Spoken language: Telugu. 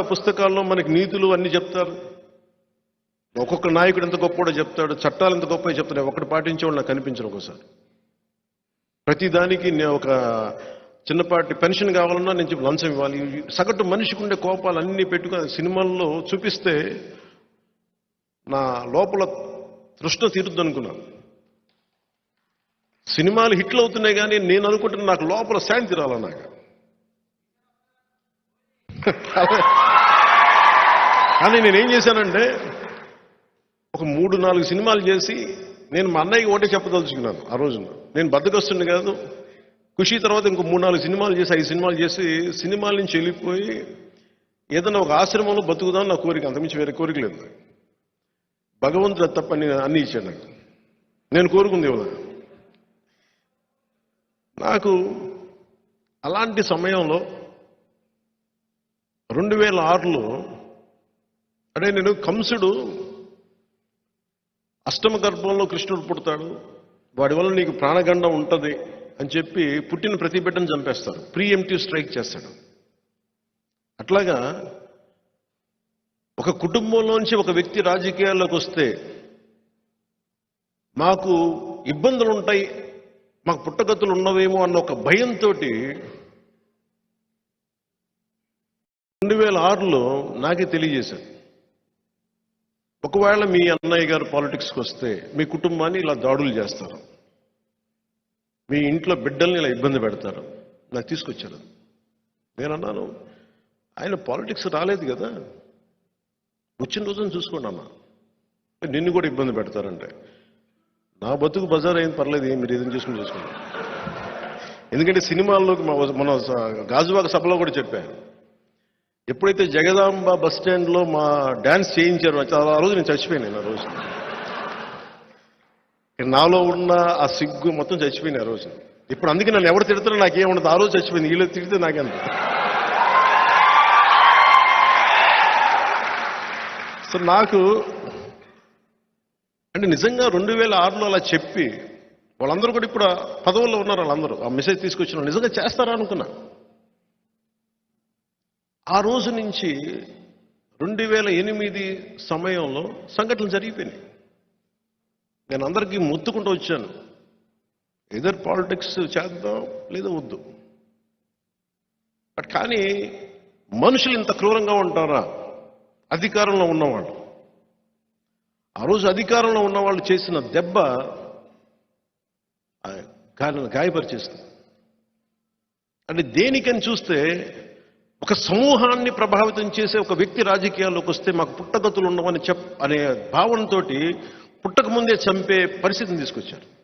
పుస్తకాల్లో మనకి నీతులు అన్ని చెప్తారు. ఒక్కొక్క నాయకుడు ఎంత గొప్పడో చెప్తాడు చట్టాలు ఎంత గొప్ప చెప్తాడు ఒకటి పాటించేవాళ్ళు నాకు కనిపించరు ఒకసారి ప్రతి దానికి నేను ఒక చిన్నపాటి పెన్షన్ కావాలన్నా నేను చెప్పి లంచం ఇవ్వాలి. సగటు మనిషికి ఉండే కోపాలు అన్నీ పెట్టుకుని సినిమాల్లో చూపిస్తే నా లోపల తృష్ణ తీరుద్దు అనుకున్నాను సినిమాలు హిట్లు అవుతున్నాయి కానీ నేను అనుకుంటున్నా నాకు లోపల శాంతి రాల నాకు. కానీ నేనేం చేశానంటే ఒక మూడు నాలుగు సినిమాలు చేసి నేను మా అన్నయ్యకి ఒకటే చెప్పదలుచుకున్నాను ఆ రోజున. నేను బద్దకొస్తుండే కాదు. ఖుషి తర్వాత ఇంకో మూడు నాలుగు సినిమాలు చేసి ఐదు సినిమాలు చేసి సినిమాల నుంచి వెళ్ళిపోయి ఏదైనా ఒక ఆశ్రమంలో బతుకుదాం నా కోరిక. అంతమించి వేరే కోరిక లేదు భగవంతుడు తప్ప నేను అన్ని ఇచ్చాడు నాకు. నేను కోరుకుంది ఇవ్వదు నాకు అలాంటి సమయంలో రెండు వేల ఆరులో అంటే నేను కంసుడు. అష్టమ గర్భంలో కృష్ణుడు పుడతాడు. వాడి వల్ల నీకు ప్రాణగండం ఉంటుంది అని చెప్పి పుట్టిన ప్రతి బిడ్డను చంపేస్తారు. ప్రీఎంటివ్ స్ట్రైక్ చేస్తాడు. అట్లాగా ఒక కుటుంబంలోంచి ఒక వ్యక్తి రాజకీయాల్లోకి వస్తే మాకు ఇబ్బందులు ఉంటాయి మాకు పుట్టగతులు ఉన్నవేమో అన్న ఒక భయంతో రెండు వేల ఆరులో నాకే తెలియజేశాడు. ఒకవేళ మీ అన్నయ్య గారు పాలిటిక్స్కి వస్తే మీ కుటుంబాన్ని ఇలా దాడులు చేస్తారు. మీ ఇంట్లో బిడ్డల్ని ఇలా ఇబ్బంది పెడతారు. నాకు తీసుకొచ్చారు. నేను అన్నాను ఆయన పాలిటిక్స్ రాలేదు కదా. వచ్చిన రోజున చూసుకోండి అన్న నిన్ను కూడా ఇబ్బంది పెడతారంటే. నా బతుకు బజార్ అయింది పర్లేదు ఏం మీరు ఏదైనా చూసుకుని చూసుకోండి. ఎందుకంటే సినిమాల్లోకి మన గాజువాక సభలో కూడా చెప్పాను ఎప్పుడైతే జగదాంబ బస్ స్టాండ్లో మా డ్యాన్స్ చేయించారో ఆ రోజు నేను చచ్చిపోయాను ఆ రోజు. నాలో ఉన్న ఆ సిగ్గు మొత్తం చచ్చిపోయింది ఆ రోజు. ఇప్పుడు అందుకే నన్ను ఎవరు తిడతారో నాకేముండదు. ఆ రోజు చచ్చిపోయింది వీళ్ళు తిడితే నాకెంత? సో నాకు అంటే నిజంగా రెండు వేల ఆరులో అలా చెప్పి వాళ్ళందరూ కూడా ఇప్పుడు ఆ పదవుల్లో ఉన్నారు వాళ్ళందరూ. ఆ మెసేజ్ తీసుకొచ్చిన నిజంగా చేస్తారా అనుకున్నా. ఆ రోజు నుంచి రెండు వేల ఎనిమిది సమయంలో సంఘటనలు జరిగిపోయినాయి. నేను అందరికీ మొత్తుకుంటూ వచ్చాను. ఎదర్ పాలిటిక్స్ చేద్దాం లేదా వద్దు. బట్ కానీ మనుషులు ఇంత క్రూరంగా ఉంటారా? అధికారంలో ఉన్నవాళ్ళు. ఆ రోజు అధికారంలో ఉన్న వాళ్ళు చేసిన దెబ్బ గాయపరిచేస్తుంది. అంటే దేనికని చూస్తే ఒక సమూహాన్ని ప్రభావితం చేసే ఒక వ్యక్తి రాజకీయాల్లోకి వస్తే మాకు పుట్టగతులు ఉండవని చెప్ అనే భావనతోటి పుట్టక ముందే చంపే పరిస్థితిని తీసుకొచ్చారు.